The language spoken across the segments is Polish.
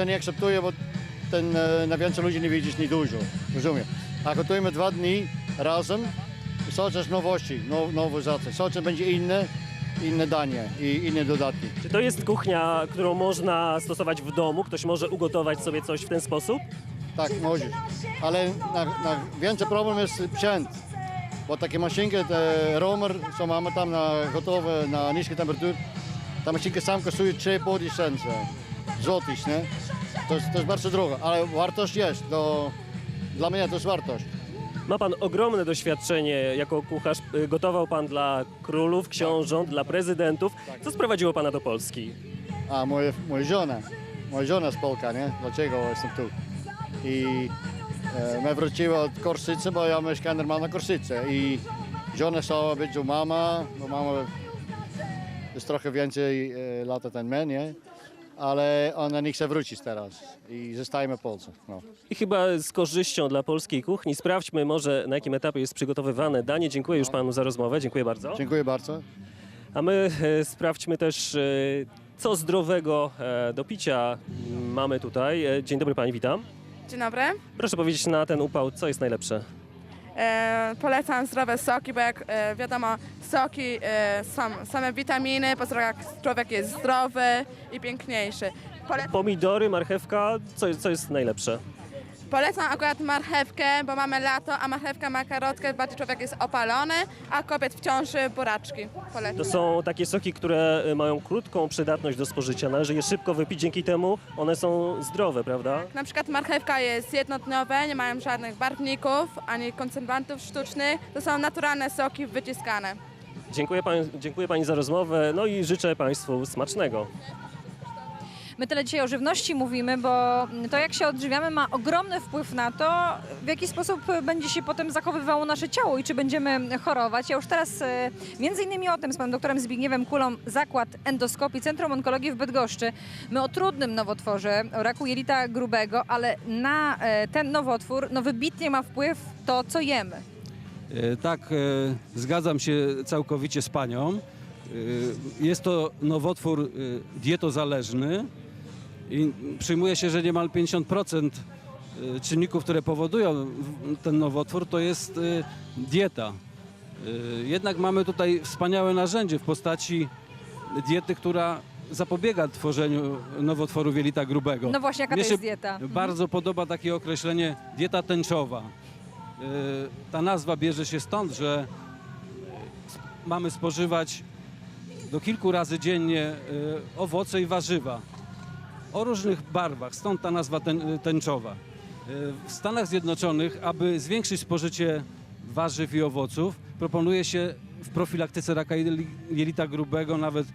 Ja nie akceptuję, bo ten, e, na więcej ludzi nie widzisz nie dużo. Rozumiem. A gotujemy dwa dni razem i są też nowości, now, nowe rzeczy. Są też będzie inne, inne danie i inne dodatki. Czy to jest kuchnia, którą można stosować w domu? Ktoś może ugotować sobie coś w ten sposób? Tak, możesz. Ale na, na więcej problem jest sprzęt. Bo takie maszynki, te romer, co mamy tam na gotowe, na niskiej temperaturze, ta maszynka sam kosztuje 3,5 tysiące złotych, nie? To jest, to jest bardzo drogo, ale wartość jest. To, dla mnie to jest wartość. Ma pan ogromne doświadczenie jako kucharz. Gotował pan dla królów, książąt, dla prezydentów. Co sprowadziło pana do Polski? A moje, moja żona, moja żona z Polka, nie? Dlaczego jestem tu? I e, my wróciła od Korsycy, bo ja mieszkam normalnie na Korsyce i żona chciała być u mama, bo mama jest trochę więcej e, lata ten mnie, nie? Ale ona nie chce wrócić teraz i zostajemy w Polsce. No. I chyba z korzyścią dla polskiej kuchni. Sprawdźmy może na jakim etapie jest przygotowywane danie. Dziękuję już panu za rozmowę. Dziękuję bardzo. Dziękuję bardzo. A my e, sprawdźmy też, e, co zdrowego e, do picia mamy tutaj. E, Dzień dobry pani, witam. Dzień dobry. Proszę powiedzieć na ten upał, co jest najlepsze? E, polecam zdrowe soki, bo jak e, wiadomo, soki e, są same witaminy, po jak człowiek jest zdrowy i piękniejszy. Pomidory, marchewka, co, co jest najlepsze? Polecam akurat marchewkę, bo mamy lato, a marchewka ma karotkę, bardziej człowiek jest opalony, a kobiet w ciąży buraczki. Polecam. To są takie soki, które e, mają krótką przydatność do spożycia. Należy je szybko wypić, dzięki temu one są zdrowe, prawda? Na przykład marchewka jest jednodniowe, nie mają żadnych barwników ani konserwantów sztucznych. To są naturalne soki wyciskane. Dziękuję pani, dziękuję pani za rozmowę, no i życzę państwu smacznego. My tyle dzisiaj o żywności mówimy, bo to jak się odżywiamy ma ogromny wpływ na to, w jaki sposób będzie się potem zachowywało nasze ciało i czy będziemy chorować. Ja już teraz e, między innymi o tym z panem doktorem Zbigniewem Kulą, Zakład Endoskopii Centrum Onkologii w Bydgoszczy. My o trudnym nowotworze, o raku jelita grubego, ale na e, ten nowotwór no wybitnie ma wpływ to, co jemy. E, Tak, zgadzam się całkowicie z panią. Jest to nowotwór dietozależny i przyjmuje się, że niemal 50% e, czynników, które powodują ten nowotwór, to jest e, dieta. E, Jednak mamy tutaj wspaniałe narzędzie w postaci diety, która zapobiega tworzeniu nowotworu jelita grubego. No właśnie, jaka Mnie to jest dieta? Bardzo podoba takie określenie dieta tęczowa. Y, Ta nazwa bierze się stąd, że y, mamy spożywać do kilku razy dziennie y, owoce i warzywa o różnych barwach, stąd ta nazwa tę- tęczowa. Y, W Stanach Zjednoczonych, aby zwiększyć spożycie warzyw i owoców, proponuje się w profilaktyce raka jeli- jelita grubego nawet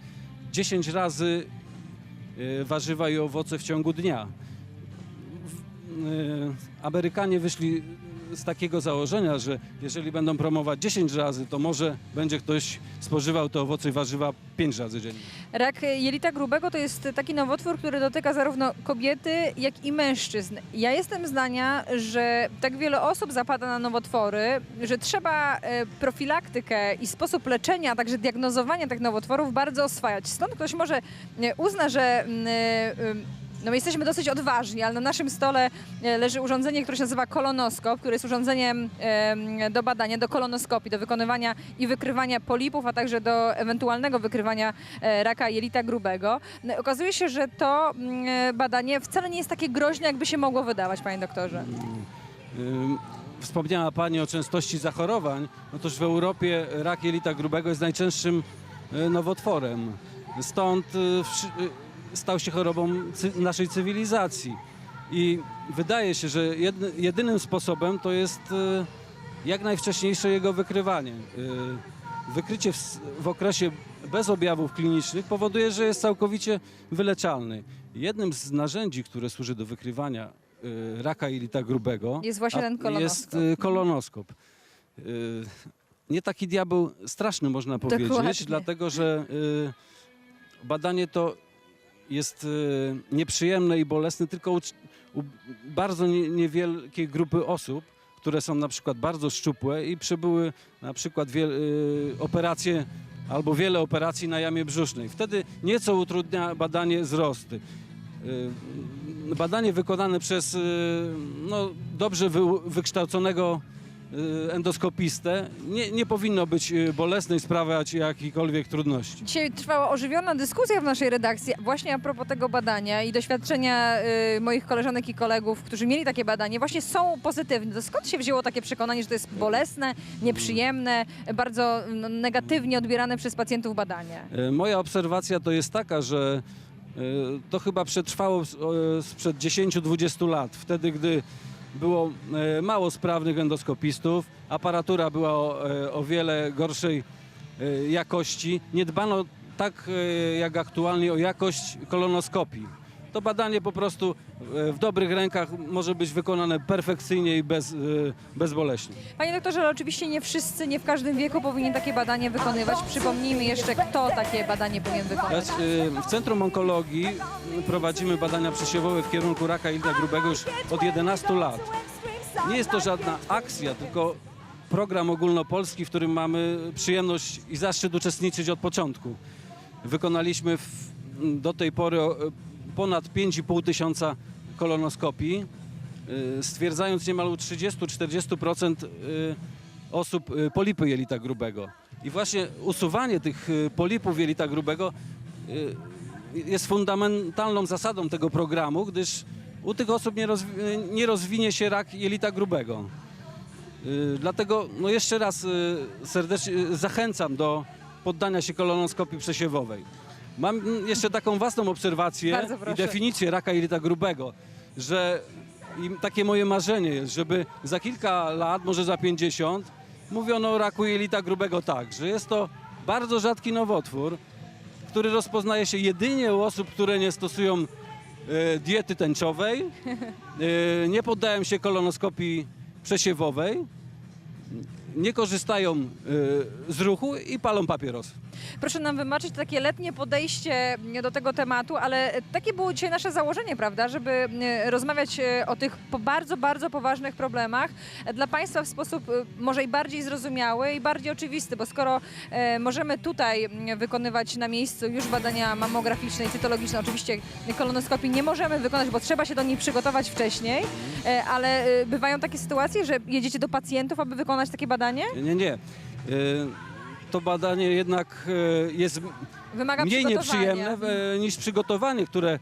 10 razy y, warzywa i owoce w ciągu dnia. Y, Amerykanie wyszli z takiego założenia, że jeżeli będą promować 10 razy, to może będzie ktoś spożywał te owoce i warzywa 5 razy dziennie. Rak jelita grubego to jest taki nowotwór, który dotyka zarówno kobiety, jak i mężczyzn. Ja jestem zdania, że tak wiele osób zapada na nowotwory, że trzeba e, profilaktykę i sposób leczenia, a także diagnozowania tych nowotworów bardzo oswajać. Stąd ktoś może e, uzna, że mm, e, no my jesteśmy dosyć odważni, ale na naszym stole e, leży urządzenie, które się nazywa kolonoskop, które jest urządzeniem em, do badania, do kolonoskopii, do wykonywania i wykrywania polipów, a także do ewentualnego wykrywania e, raka jelita grubego. No, okazuje się, że to mm, e, badanie wcale nie jest takie groźne, jakby się mogło wydawać, panie doktorze. Wspomniała Pani o częstości zachorowań. Otóż w Europie rak jelita grubego jest najczęstszym nowotworem. Stąd stał się chorobą naszej cywilizacji. I wydaje się, że jedynym sposobem to jest y, jak najwcześniejsze jego wykrywanie. Y, Wykrycie w, okresie bez objawów klinicznych powoduje, że jest całkowicie wyleczalny. Jednym z narzędzi, które służy do wykrywania y, raka jelita grubego Jest właśnie ten kolonoskop. Jest kolonoskop. Nie taki diabeł straszny można powiedzieć, Dokładnie. dlatego że badanie to jest y, nieprzyjemne i bolesne tylko u, u bardzo nie, niewielkiej grupy osób, które są na przykład bardzo szczupłe i przebyły na przykład wiel, y, operacje albo wiele operacji na jamie brzusznej. Wtedy nieco utrudnia badanie wzrosty. Y, badanie wykonane przez no, dobrze wy, wykształconego endoskopistę nie, nie powinno być y, bolesne i sprawiać jakichkolwiek trudności. Dzisiaj trwała ożywiona dyskusja w naszej redakcji właśnie a propos tego badania i doświadczenia y, moich koleżanek i kolegów, którzy mieli takie badanie, właśnie są pozytywne. To skąd się wzięło takie przekonanie, że to jest bolesne, nieprzyjemne, bardzo no, negatywnie odbierane przez pacjentów badanie? E, Moja obserwacja to jest taka, że to chyba przetrwało sprzed 10-20 lat, wtedy gdy było e, mało sprawnych endoskopistów, aparatura była o, e, o wiele gorszej e, jakości. Nie dbano tak jak aktualnie o jakość kolonoskopii. To badanie po prostu e, w dobrych rękach może być wykonane perfekcyjnie i bez, e, bezboleśnie. Panie doktorze, ale oczywiście nie wszyscy, nie w każdym wieku powinien takie badanie wykonywać. Przypomnijmy jeszcze, kto takie badanie powinien wykonać. Teraz, y, W Centrum Onkologii prowadzimy badania przesiewowe w kierunku raka jelita grubego już od 11 lat. Nie jest to żadna akcja, tylko program ogólnopolski, w którym mamy przyjemność i zaszczyt uczestniczyć od początku. Wykonaliśmy w, do tej pory ponad 5,5 tysiąca kolonoskopii, y, stwierdzając niemal u 30-40% y, osób y, polipy jelita grubego. I właśnie usuwanie tych polipów jelita grubego jest fundamentalną zasadą tego programu, gdyż u tych osób nie, rozwi- nie rozwinie się rak jelita grubego. Dlatego no jeszcze raz serdecznie zachęcam do poddania się kolonoskopii przesiewowej. Mam mm, jeszcze taką własną obserwację Bardzo i definicję raka jelita grubego, że i takie moje marzenie jest, żeby za kilka lat, może za 50, mówiono o raku jelita grubego tak, że jest to bardzo rzadki nowotwór, który rozpoznaje się jedynie u osób, które nie stosują e, diety tęczowej, e, nie poddają się kolonoskopii przesiewowej, nie korzystają e, z ruchu i palą papierosy. Proszę nam wybaczyć takie letnie podejście do tego tematu, ale takie było dzisiaj nasze założenie, prawda, żeby e, rozmawiać e, o tych bardzo, bardzo poważnych problemach e, dla Państwa w sposób może i bardziej zrozumiały i bardziej oczywisty, bo skoro e, możemy tutaj m, wykonywać na miejscu już badania mamograficzne i cytologiczne, oczywiście kolonoskopii nie możemy wykonać, bo trzeba się do niej przygotować wcześniej, ale e, bywają takie sytuacje, że jedziecie do pacjentów, aby wykonać takie badanie? Nie, nie. E, To badanie jednak e, jest Wymaga mniej nieprzyjemne e, niż przygotowanie, które, e,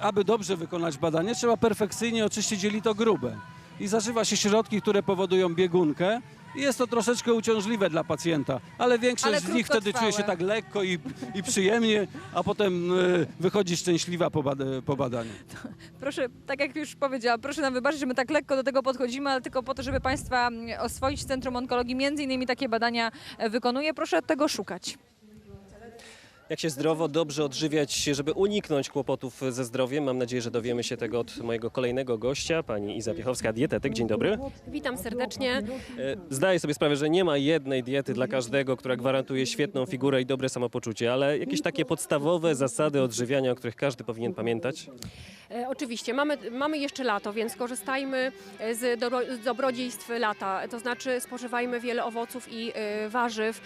aby dobrze wykonać badanie, trzeba perfekcyjnie oczyścić jelito grube. I zażywa się środki, które powodują biegunkę. Jest to troszeczkę uciążliwe dla pacjenta, ale większość Ale z nich wtedy czuje się tak lekko i, i przyjemnie, a potem e, wychodzi szczęśliwa po, bada, po badaniu. Proszę, tak jak już powiedziałam, proszę nam wybaczyć, że my tak lekko do tego podchodzimy, ale tylko po to, żeby Państwa mm, oswoić Centrum Onkologii między innymi takie badania e, wykonuje. Proszę tego szukać. Jak się zdrowo, dobrze odżywiać, żeby uniknąć kłopotów ze zdrowiem? Mam nadzieję, że dowiemy się tego od mojego kolejnego gościa, pani Iza Piechowska, dietetyk. Dzień dobry. Witam serdecznie. E, Zdaję sobie sprawę, że nie ma jednej diety dla każdego, która gwarantuje świetną figurę i dobre samopoczucie, ale jakieś takie podstawowe zasady odżywiania, o których każdy powinien pamiętać? E, oczywiście, mamy, mamy jeszcze lato, więc korzystajmy e, z, dobro, z dobrodziejstw lata. To znaczy spożywajmy wiele owoców i warzyw.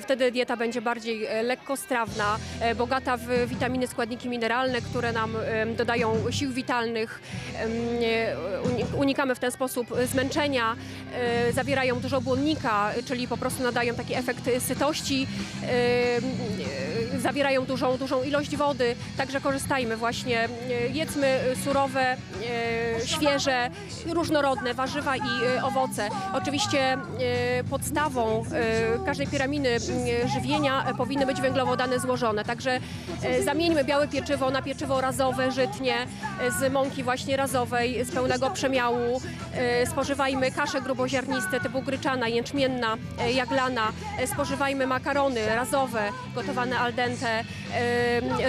Wtedy dieta będzie bardziej lekkostrawna, e, bogata w witaminy, składniki mineralne, które nam e, dodają sił witalnych. E, Unikamy w ten sposób zmęczenia. E, Zawierają dużo błonnika, czyli po prostu nadają taki efekt sytości. E, e, Zawierają dużą, dużą ilość wody, także korzystajmy właśnie. e, Jedzmy surowe, e, świeże, różnorodne warzywa i e, owoce. Oczywiście e, podstawą e, każdej piramidy e, żywienia e, powinny być węglowodany złożone. Także e, zamieńmy białe pieczywo na pieczywo razowe, żytnie, e, z mąki właśnie razowej, z pełnego przemiału. E, Spożywajmy kasze gruboziarniste typu gryczana, jęczmienna, jaglana. Spożywajmy makarony razowe, gotowane al dente,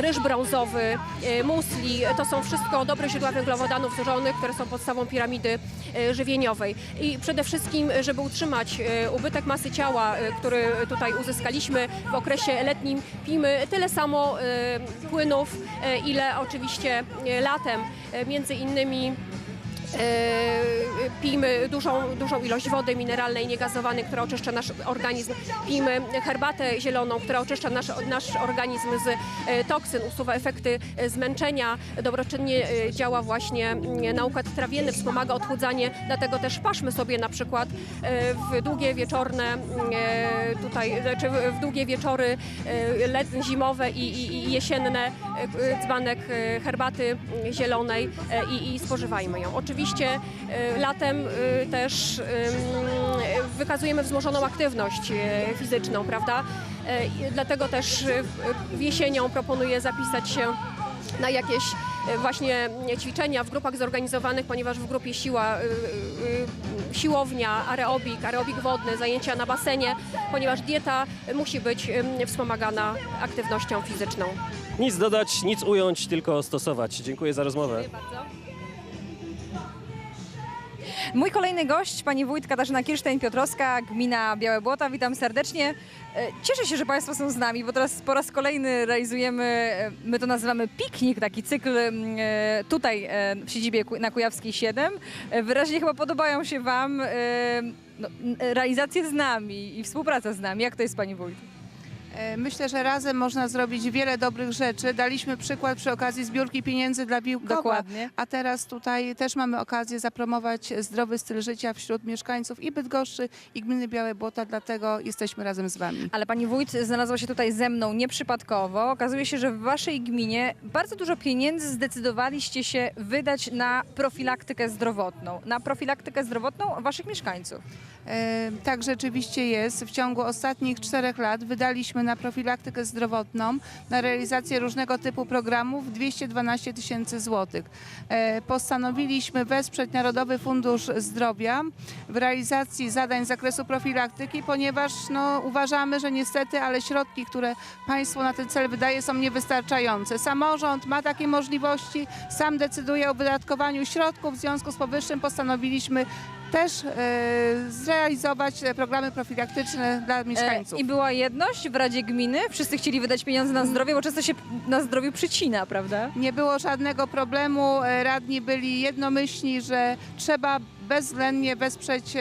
ryż brązowy, musli. To są wszystko dobre źródła węglowodanów złożonych, które są podstawą piramidy żywieniowej. I przede wszystkim, żeby utrzymać ubytek masy ciała, który tutaj uzyskaliśmy w okresie letnim, pijmy tyle samo e, płynów, e, ile oczywiście e, latem. E, Między innymi E, Pijmy dużą, dużą ilość wody mineralnej, niegazowanej, która oczyszcza nasz organizm. Pijmy herbatę zieloną, która oczyszcza nasz, nasz organizm z e, toksyn, usuwa efekty e, zmęczenia. Dobroczynnie e, działa właśnie mm, na układ trawienny, wspomaga odchudzanie. Dlatego też paszmy sobie na przykład e, w długie wieczorne e, tutaj, znaczy w- długie wieczory e, zimowe i, i, i jesienne e, dzbanek e, herbaty zielonej e, i, i spożywajmy ją. Oczywiście e, latem e, też em, wykazujemy wzmożoną aktywność e, fizyczną, prawda? E, Dlatego też e, jesienią proponuję zapisać się na jakieś e, właśnie ćwiczenia w grupach zorganizowanych, ponieważ w grupie siła, siłownia, aerobik, aerobik wodny, zajęcia na basenie, ponieważ dieta musi być wspomagana aktywnością fizyczną. Nic dodać, nic ująć, tylko stosować. Dziękuję za rozmowę. bardzo. Mój kolejny gość, pani wójt Katarzyna Kirsztejn-Piotrowska, gmina Białe Błota. Witam serdecznie. E, Cieszę się, że Państwo są z nami, bo teraz po raz kolejny realizujemy, e, my to nazywamy piknik, taki cykl e, tutaj w siedzibie na Kujawskiej 7. E, Wyraźnie chyba podobają się Wam no, realizacje z nami i współpraca z nami. Jak to jest Pani wójt? E, Myślę, że razem można zrobić wiele dobrych rzeczy. Daliśmy przykład przy okazji zbiórki pieniędzy dla Biłkowa, Dokładnie. a teraz tutaj też mamy okazję zapromować zdrowy styl życia wśród mieszkańców i Bydgoszczy, i gminy Białe Błota, dlatego jesteśmy razem z Wami. Ale pani wójt znalazła się tutaj ze mną nieprzypadkowo. Okazuje się, że w waszej gminie bardzo dużo pieniędzy zdecydowaliście się wydać na profilaktykę zdrowotną. Na profilaktykę zdrowotną waszych mieszkańców. E, Tak rzeczywiście jest. W ciągu ostatnich czterech lat wydaliśmy na profilaktykę zdrowotną, na realizację różnego typu programów 212 tysięcy złotych. E, Postanowiliśmy wesprzeć Narodowy Fundusz Zdrowia w realizacji zadań z zakresu profilaktyki, ponieważ no, uważamy, że niestety, ale środki, które państwo na ten cel wydaje są niewystarczające. Samorząd ma takie możliwości, sam decyduje o wydatkowaniu środków, w związku z powyższym postanowiliśmy też e, zrealizować programy profilaktyczne dla mieszkańców. E, I była jedność w Radzie Gminy. Wszyscy chcieli wydać pieniądze na zdrowie, bo często się na zdrowiu przycina, prawda? Nie było żadnego problemu. e, Radni byli jednomyślni, że trzeba bezwzględnie wesprzeć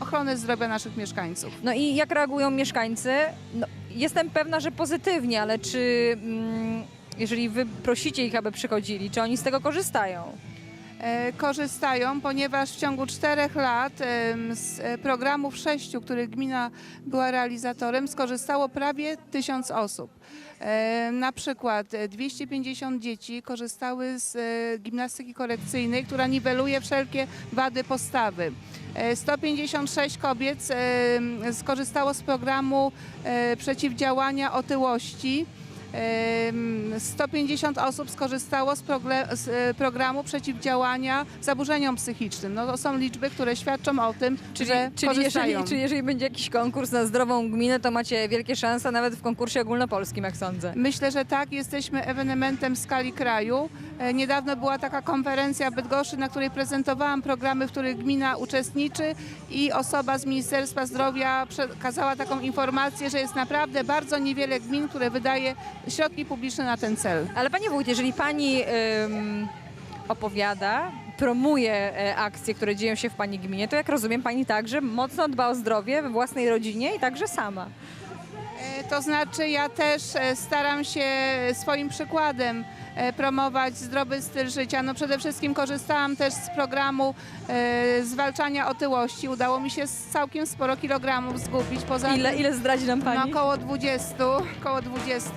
ochronę zdrowia naszych mieszkańców. No i jak reagują mieszkańcy? No, jestem pewna, że pozytywnie, ale czy mm, jeżeli wy prosicie ich, aby przychodzili, czy oni z tego korzystają? E, korzystają, ponieważ w ciągu czterech lat z e, programów sześciu, których gmina była realizatorem, skorzystało prawie tysiąc osób. E, Na przykład e, 250 dzieci korzystały z gimnastyki korekcyjnej, która niweluje wszelkie wady postawy. E, 156 kobiet skorzystało z programu przeciwdziałania otyłości. Em, 150 osób skorzystało z, z e, programu przeciwdziałania zaburzeniom psychicznym. No to są liczby, które świadczą o tym, Czyli, że czyli, korzystają. jeżeli, czyli jeżeli będzie jakiś konkurs na zdrową gminę, to macie wielkie szanse nawet w konkursie ogólnopolskim, jak sądzę. Myślę, że tak, jesteśmy ewenementem w skali kraju. E, Niedawno była taka konferencja w Bydgoszczy, na której prezentowałam programy, w których gmina uczestniczy i osoba z Ministerstwa Zdrowia przekazała taką informację, że jest naprawdę bardzo niewiele gmin, które wydaje środki publiczne na ten cel. Ale Pani Wójt, jeżeli Pani ym, opowiada, promuje e, akcje, które dzieją się w Pani gminie, to jak rozumiem Pani także mocno dba o zdrowie we własnej rodzinie i także sama. E, To znaczy ja też staram się swoim przykładem promować zdrowy styl życia. No przede wszystkim korzystałam też z programu e, zwalczania otyłości. Udało mi się całkiem sporo kilogramów zgubić. Poza Ile, tym, ile zdradzi nam no, Pani? około 20, około 20.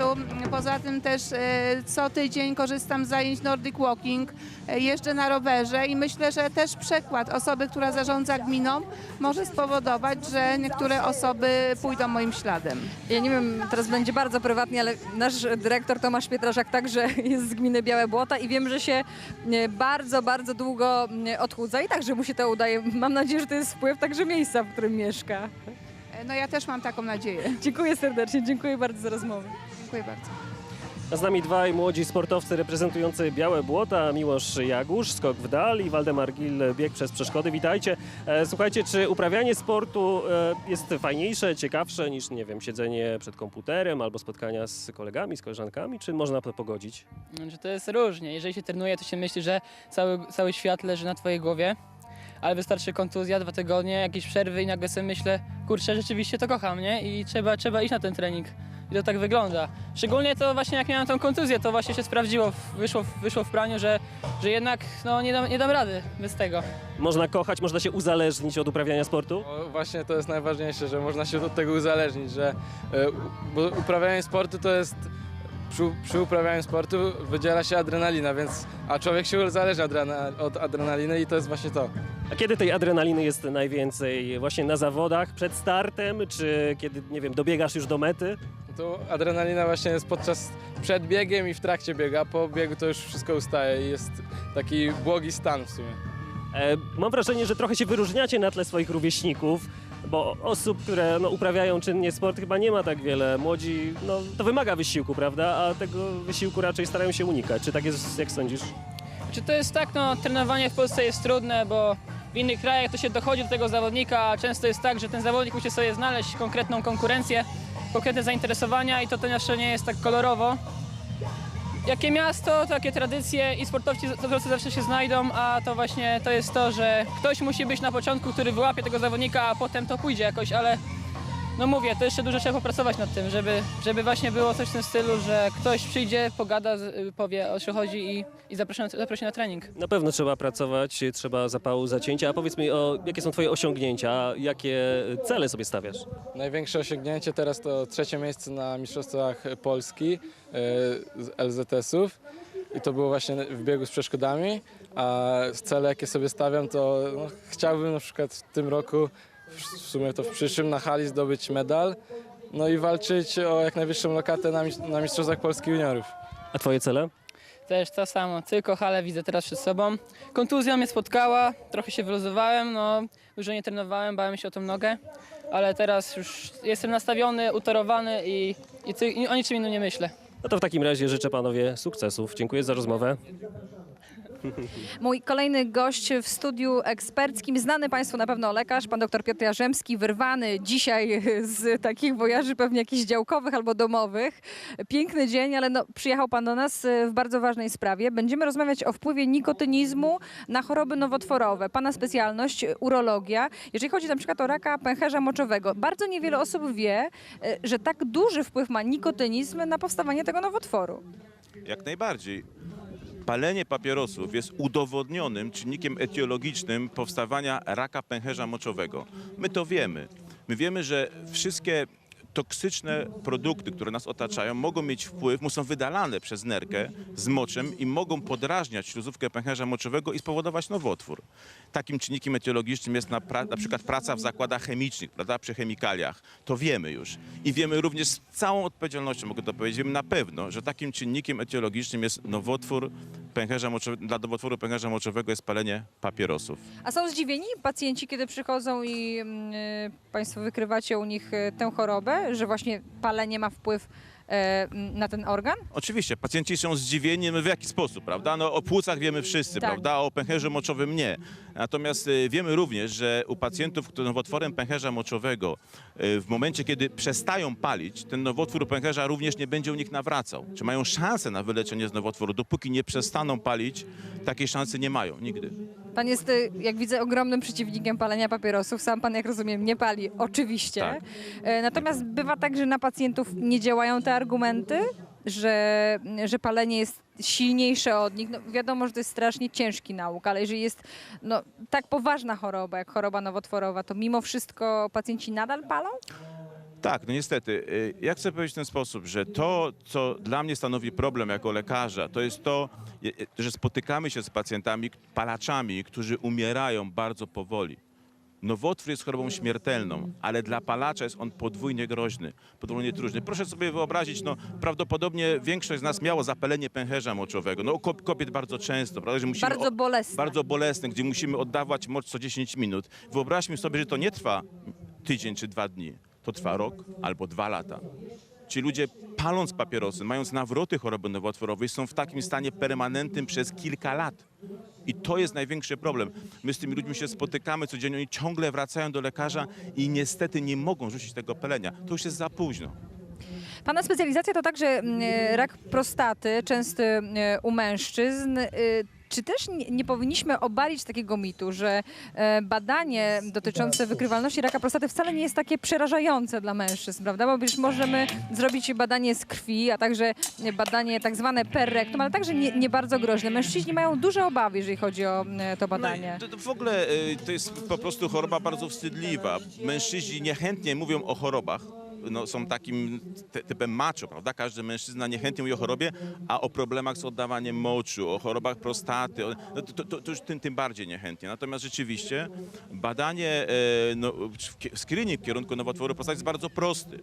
Poza tym też e, co tydzień korzystam z zajęć Nordic Walking, e, jeżdżę na rowerze i myślę, że też przykład osoby, która zarządza gminą może spowodować, że niektóre osoby pójdą moim śladem. Ja nie wiem, teraz będzie bardzo prywatnie, ale nasz dyrektor Tomasz Pietraszak także jest z gminy Białe Błota i wiem, że się e, bardzo, bardzo długo e, odchudza i także mu się to udaje. Mam nadzieję, że to jest wpływ także miejsca, w którym mieszka. E, No ja też mam taką nadzieję. Dziękuję serdecznie, dziękuję bardzo za rozmowę. Dziękuję bardzo. A z nami dwaj młodzi sportowcy reprezentujący Białe Błota, Miłosz Jagusz, skok w dal i Waldemar Gil, bieg przez przeszkody. Witajcie. E, Słuchajcie, czy uprawianie sportu e, jest fajniejsze, ciekawsze niż, nie wiem, siedzenie przed komputerem albo spotkania z kolegami, z koleżankami, czy można to pogodzić? Że to jest różnie. Jeżeli się trenuje, to się myśli, że cały, cały świat leży na twojej głowie, ale wystarczy kontuzja, dwa tygodnie, jakieś przerwy i nagle sobie myślę, kurczę, rzeczywiście to kocham, nie? I trzeba, trzeba iść na ten trening. I to tak wygląda. Szczególnie to właśnie jak miałem tą kontuzję, to właśnie się sprawdziło, wyszło, wyszło w praniu, że, że jednak no, nie, dam, nie dam rady bez tego. Można kochać, można się uzależnić od uprawiania sportu? No, właśnie to jest najważniejsze, że można się od tego uzależnić, że e, bo uprawianie sportu to jest przy, przy uprawianiu sportu wydziela się adrenalina, więc a człowiek się uzależnia od, adrena- od adrenaliny i to jest właśnie to. A kiedy tej adrenaliny jest najwięcej? Właśnie na zawodach, przed startem, czy kiedy, nie wiem, dobiegasz już do mety? To adrenalina właśnie jest podczas przed biegiem i w trakcie biega, po biegu to już wszystko ustaje i jest taki błogi stan w sumie. E, mam wrażenie, że trochę się wyróżniacie na tle swoich rówieśników, bo osób, które no, uprawiają czynnie sport chyba nie ma tak wiele. Młodzi, no to wymaga wysiłku, prawda? A tego wysiłku raczej starają się unikać. Czy tak jest, jak sądzisz? Czy to jest tak, no trenowanie w Polsce jest trudne, bo w innych krajach to się dochodzi do tego zawodnika, a często jest tak, że ten zawodnik musi sobie znaleźć konkretną konkurencję, konkretne zainteresowania i to to nie jest tak kolorowo. Jakie miasto, takie tradycje i sportowcy, zawsze się znajdą, a to właśnie to jest to, że ktoś musi być na początku, który wyłapie tego zawodnika, a potem to pójdzie jakoś, ale no mówię, to jeszcze dużo trzeba popracować nad tym, żeby, żeby właśnie było coś w tym stylu, że ktoś przyjdzie, pogada, z- powie o co chodzi i, i zaprosi, na, zaprosi na trening. Na pewno trzeba pracować, trzeba zapału zacięcia. A powiedz mi, o, jakie są twoje osiągnięcia, jakie cele sobie stawiasz? Największe osiągnięcie teraz to trzecie miejsce na Mistrzostwach Polski e, z LZS-ów i to było właśnie w biegu z przeszkodami, a cele jakie sobie stawiam to no, chciałbym na przykład w tym roku, w sumie to w przyszłym na hali zdobyć medal, no i walczyć o jak najwyższą lokatę na, mis- na Mistrzostwach Polski Juniorów. A twoje cele? Też to samo, tylko halę widzę teraz przed sobą. Kontuzja mnie spotkała, trochę się wyluzowałem, no dużo nie trenowałem, bałem się o tą nogę, ale teraz już jestem nastawiony, utorowany i, i, ty, i o niczym innym nie myślę. No to w takim razie życzę panowie sukcesów. Dziękuję za rozmowę. Mój kolejny gość w studiu eksperckim, znany Państwu na pewno lekarz, pan dr Piotr Jarzemski, wyrwany dzisiaj z takich wojaży pewnie jakichś działkowych albo domowych. Piękny dzień, ale no, przyjechał pan do nas e, w bardzo ważnej sprawie. Będziemy rozmawiać o wpływie nikotynizmu na choroby nowotworowe. Pana specjalność, urologia. Jeżeli chodzi na przykład o raka pęcherza moczowego, bardzo niewiele osób wie, e, że tak duży wpływ ma nikotynizm na powstawanie tego nowotworu. Jak najbardziej. Palenie papierosów jest udowodnionym czynnikiem etiologicznym powstawania raka pęcherza moczowego. My to wiemy. My wiemy, że wszystkie toksyczne produkty, które nas otaczają, mogą mieć wpływ, są wydalane przez nerkę z moczem i mogą podrażniać śluzówkę pęcherza moczowego i spowodować nowotwór. Takim czynnikiem etiologicznym jest na, pra, na przykład praca w zakładach chemicznych, prawda, przy chemikaliach. To wiemy już. I wiemy również z całą odpowiedzialnością, mogę to powiedzieć, wiemy na pewno, że takim czynnikiem etiologicznym jest nowotwór pęcherza moczowego, dla nowotworu pęcherza moczowego jest palenie papierosów. A są zdziwieni pacjenci, kiedy przychodzą i mm, y, Państwo wykrywacie u nich y, tę chorobę, że właśnie palenie ma wpływ y, na ten organ? Oczywiście, pacjenci są zdziwieni, w jaki sposób, prawda? No, o płucach wiemy wszyscy, Tak. prawda? O pęcherzu moczowym nie. Natomiast y, wiemy również, że u pacjentów, którzy nowotworem pęcherza moczowego, y, w momencie, kiedy przestają palić, ten nowotwór pęcherza również nie będzie u nich nawracał. Czy mają szansę na wyleczenie z nowotworu? Dopóki nie przestaną palić, takiej szansy nie mają, nigdy. Pan jest, y, jak widzę, ogromnym przeciwnikiem palenia papierosów. Sam Pan, jak rozumiem, nie pali, oczywiście. Tak. E, Natomiast bywa tak, że na pacjentów nie działają te argumenty, że, że palenie jest silniejsze od nich. No, wiadomo, że to jest strasznie ciężki nauk, ale jeżeli jest no, tak poważna choroba, jak choroba nowotworowa, to mimo wszystko pacjenci nadal palą? Tak, no niestety. Y, Ja chcę powiedzieć w ten sposób, że to, co dla mnie stanowi problem jako lekarza, to jest to, je- że spotykamy się z pacjentami, palaczami, którzy umierają bardzo powoli. Nowotwór jest chorobą śmiertelną, ale dla palacza jest on podwójnie groźny, podwójnie trudny. Proszę sobie wyobrazić, no prawdopodobnie większość z nas miało zapalenie pęcherza moczowego. No kobiet bardzo często, prawda, że musimy Bardzo bolesne. bardzo bolesne, gdzie musimy oddawać mocz co 10 minut. Wyobraźmy sobie, że to nie trwa tydzień czy dwa dni. To trwa rok albo dwa lata. Ci ludzie paląc papierosy, mając nawroty choroby nowotworowej, są w takim stanie permanentnym przez kilka lat. I to jest największy problem. My z tymi ludźmi się spotykamy codziennie, oni ciągle wracają do lekarza i niestety nie mogą rzucić tego pelenia. To już jest za późno. Pana specjalizacja to także mm, rak prostaty, częsty e, u mężczyzn. E, Czy też nie, nie powinniśmy obalić takiego mitu, że e, badanie dotyczące wykrywalności raka prostaty wcale nie jest takie przerażające dla mężczyzn, prawda? Bo przecież możemy zrobić badanie z krwi, a także badanie tak zwane per rectum, ale także nie, nie bardzo groźne. Mężczyźni mają duże obawy, jeżeli chodzi o e, to badanie. No, to, to w ogóle y, to jest po prostu choroba bardzo wstydliwa. Mężczyźni niechętnie mówią o chorobach. No, są takim ty- typem macho, prawda? Każdy mężczyzna niechętnie mówi o chorobie, a o problemach z oddawaniem moczu, o chorobach prostaty, o, no, to, to, to już tym, tym bardziej niechętnie. Natomiast rzeczywiście badanie, e, no, w w kierunku nowotworu prostaty jest bardzo prosty,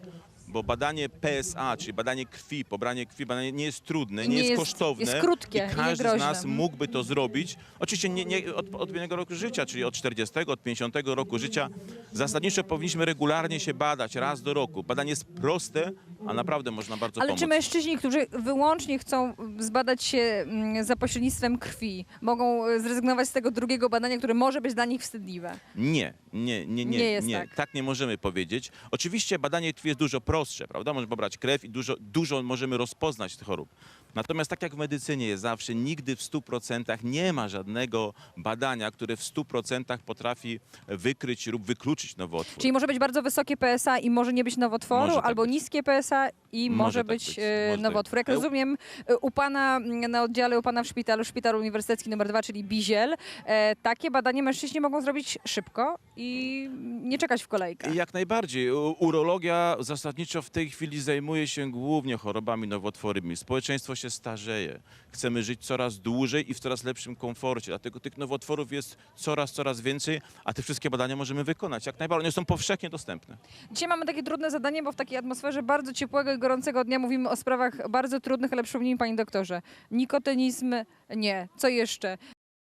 bo badanie PSA, czyli badanie krwi, pobranie krwi, badanie nie jest trudne, nie, nie jest, jest- kosztowne jest krótkie, i każdy z nas mógłby to zrobić. Oczywiście nie, nie od odpowiedniego roku życia, czyli od 40, od 50 roku życia. Zasadniczo powinniśmy regularnie się badać raz do roku. Badanie jest proste, a naprawdę można bardzo Ale pomóc. czy mężczyźni, którzy wyłącznie chcą zbadać się mm, za pośrednictwem krwi, mogą e, zrezygnować z tego drugiego badania, które może być dla nich wstydliwe? Nie, nie, nie, nie, Nie jest nie. tak. tak nie możemy powiedzieć. Oczywiście badanie krwi jest dużo prostsze, prawda? Możemy pobrać krew i dużo, dużo możemy rozpoznać tych chorób. Natomiast tak jak w medycynie jest zawsze, nigdy w 100% nie ma żadnego badania, które w 100% potrafi wykryć lub wykluczyć nowotwór. Czyli może być bardzo wysokie PSA i może nie być nowotworu, tak albo być. niskie PSA i Może może, tak być, być, e, może tak nowotwór. Jak być. rozumiem, u Pana mm, na oddziale, u Pana w szpitalu, Szpital Uniwersytecki nr 2, czyli Biziel, e, takie badanie mężczyźni mogą zrobić szybko i nie czekać w kolejkach. Jak najbardziej. Urologia zasadniczo w tej chwili zajmuje się głównie chorobami nowotworowymi. Społeczeństwo się starzeje. Chcemy żyć coraz dłużej i w coraz lepszym komforcie. Dlatego tych nowotworów jest coraz, coraz więcej, a te wszystkie badania możemy wykonać. Jak najbardziej. One są powszechnie dostępne. Dzisiaj mamy takie trudne zadanie, bo w takiej atmosferze bardzo ciepłego i gorącego dnia mówimy o sprawach bardzo trudnych, ale przypomnijmy Panie doktorze, nikotenizm nie. Co jeszcze?